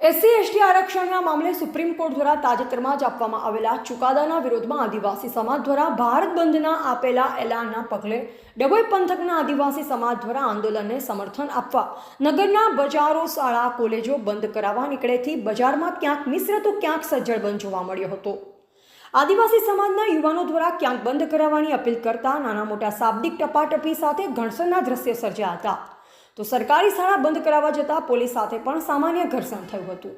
SC, ST આરક્ષણના મામલે supreme Court દ્વારા તાજેતરમાં જ આપવામાં આવેલા ચુકાદાના વિરોધમાં આદિવાસી સમાજ દ્વારા ભારત બંધના આપેલા એલાનના પગલે ડભોઈ પંથકના આદિવાસી સમાજ દ્વારા આંદોલનને સમર્થન આપવા નગરના બજારો, શાળા, કોલેજો બંધ કરાવવા નીકળેથી બજારમાં ક્યાંક મિશ્ર તો ક્યાંક સજ્જડ બંધ જોવા મળ્યો હતો. આદિવાસી સમાજના યુવાનો દ્વારા ક્યાંક બંધ કરાવવાની અપીલ કરતા નાના મોટા શાબ્દિક ટપાટપી સાથે ઘણસરના દ્રશ્ય સર્જ્યા હતા. તો સરકારી શાળા બંધ કરાવવા જતાં પોલીસ સાથે પણ સામાન્ય ઘર્ષણ થયું હતું.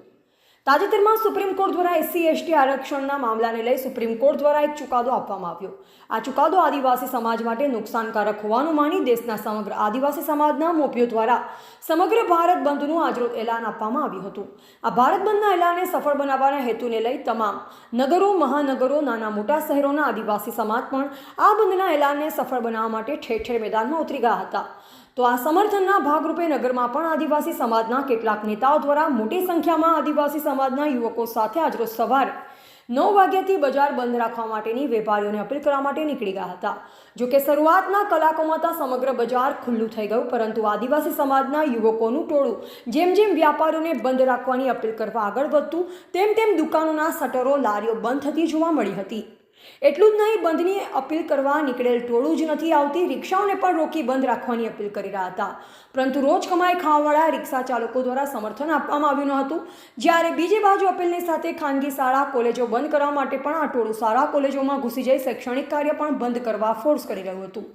તાજેતરમાં સુપ્રીમ કોર્ટ દ્વારા એસસી, એસટી આરક્ષણના મામલાને લઈ સુપ્રીમ કોર્ટ દ્વારા એક ચુકાદો આપવામાં આવ્યો. આ ચુકાદો આદિવાસી સમાજ માટે નુકસાનકારક હોવાનું માની દેશના સમગ્ર આદિવાસી સમાજના મોભીઓ દ્વારા સમગ્ર ભારત બંધનું આજરોજ એલાન આપવામાં આવ્યું હતું. આ ભારત બંધના એલાનને સફળ બનાવવાના હેતુને લઈ તમામ નગરો, મહાનગરો, નાના મોટા શહેરોના આદિવાસી સમાજ પણ આ બંધના એલાનને સફળ બનાવવા માટે ઠેર ઠેર મેદાનમાં ઉતરી ગયા હતા. તો આ સમર્થનના ભાગરૂપે નગરમાં પણ આદિવાસી સમાજના કેટલાક નેતાઓ દ્વારા મોટી સંખ્યામાં આદિવાસી સમાજના યુવકો સાથે આજરોજ સવારે નવ વાગ્યાથી બજાર બંધ રાખવા માટેની વેપારીઓને અપીલ કરવા માટે નીકળી ગયા હતા. જો કે શરૂઆતના કલાકોમાં ત્યાં સમગ્ર બજાર ખુલ્લું થઈ ગયું, પરંતુ આદિવાસી સમાજના યુવકોનું ટોળું જેમ જેમ વ્યાપારીઓને બંધ રાખવાની અપીલ કરવા આગળ વધતું, તેમ તેમ દુકાનોના શટરો, લારીઓ બંધ થતી જોવા મળી હતી. એટલું જ નહીં, બંધની અપીલ કરવા નીકળેલ ટોળું જ નથી આવતી. રિક્ષાઓને પણ રોકી બંધ રાખવાની અપીલ કરી રહ્યા હતા. પરંતુ રોજ કમાઈ ખાવાવાળા રિક્ષા ચાલકો દ્વારા સમર્થન આપવામાં આવ્યું ન હતું. જ્યારે બીજી બાજુ અપીલની સાથે ખાનગી શાળા, કોલેજો બંધ કરવા માટે પણ આ ટોળું શાળા કોલેજોમાં ઘૂસી જઈ શૈક્ષણિક કાર્ય પણ બંધ કરવા ફોર્સ કરી રહ્યું હતું.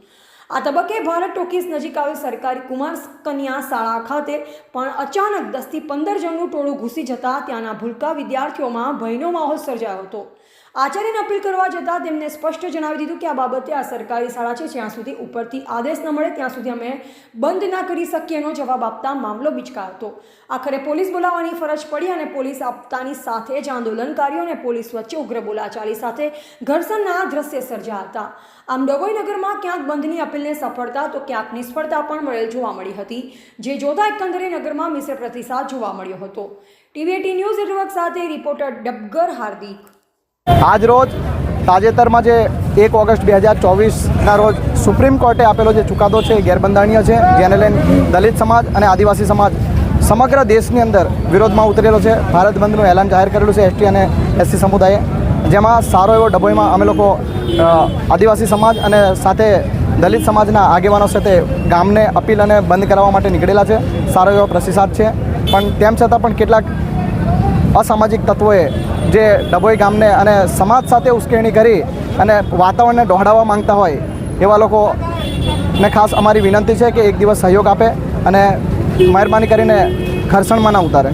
આ તબક્કે ભારત ટોકીઝ નજીક આવેલ સરકારી કુમાર કન્યા શાળા ખાતે પણ અચાનક દસથી પંદર જણનું ટોળું ઘૂસી જતા ત્યાંના ભૂલકા વિદ્યાર્થીઓમાં ભયનો માહોલ સર્જાયો હતો. આચાર્યને અપીલ કરવા જતાં તેમને સ્પષ્ટ જણાવી દીધું કે આ બાબતે આ સરકારી શાળા છે, જ્યાં સુધી ઉપરથી આદેશ ન મળે, ત્યાં સુધી અમે બંધ ના કરી શકીએ એનો જવાબ આપતા મામલો હતો. આખરે પોલીસ બોલાવવાની ફરજ પડી અને પોલીસ આપતાની સાથે જ આંદોલનકારીઓ અને પોલીસ વચ્ચે ઉગ્ર બોલાચાલી સાથે ઘર્ષણના દ્રશ્ય સર્જા હતા. આમ ડભોઈનગરમાં ક્યાંક બંધની અપીલને સફળતા તો ક્યાંક નિષ્ફળતા પણ મળેલ જોવા મળી હતી, જે જોતા એકંદરે નગરમાં મિશ્ર પ્રતિસાદ જોવા મળ્યો હતો. ટીવીએટી ન્યૂઝ નેટવર્ક સાથે રિપોર્ટર ડબગર હાર્દિક. આજ રોજ તાજેતરમાં જે એક ઓગસ્ટ બે હજાર ચોવીસના રોજ સુપ્રીમ કોર્ટે આપેલો જે ચુકાદો છે એ ગેરબંધારણીય છે, જેને લઈને દલિત સમાજ અને આદિવાસી સમાજ સમગ્ર દેશની અંદર વિરોધમાં ઉતરેલો છે. ભારત બંધનું એલાન જાહેર કરેલું છે એસટી અને એસસી સમુદાયે. જેમાં સારો એવો ડભોઈમાં અમે લોકો આદિવાસી સમાજ અને સાથે દલિત સમાજના આગેવાનો સાથે ગામને અપીલ અને બંધ કરાવવા માટે નીકળેલા છે. સારો એવો પ્રતિસાદ છે. પણ તેમ છતાં પણ કેટલાક અસામાજિક તત્વોએ જે ડભોઈ ગામને અને સમાજ સાથે ઉશ્કેરણી કરી અને વાતાવરણને દોહડાવવા માંગતા હોય એવા લોકોને ખાસ અમારી વિનંતી છે કે એક દિવસ સહયોગ આપે અને મહેરબાની કરીને ખરસણમાં ના ઉતારે.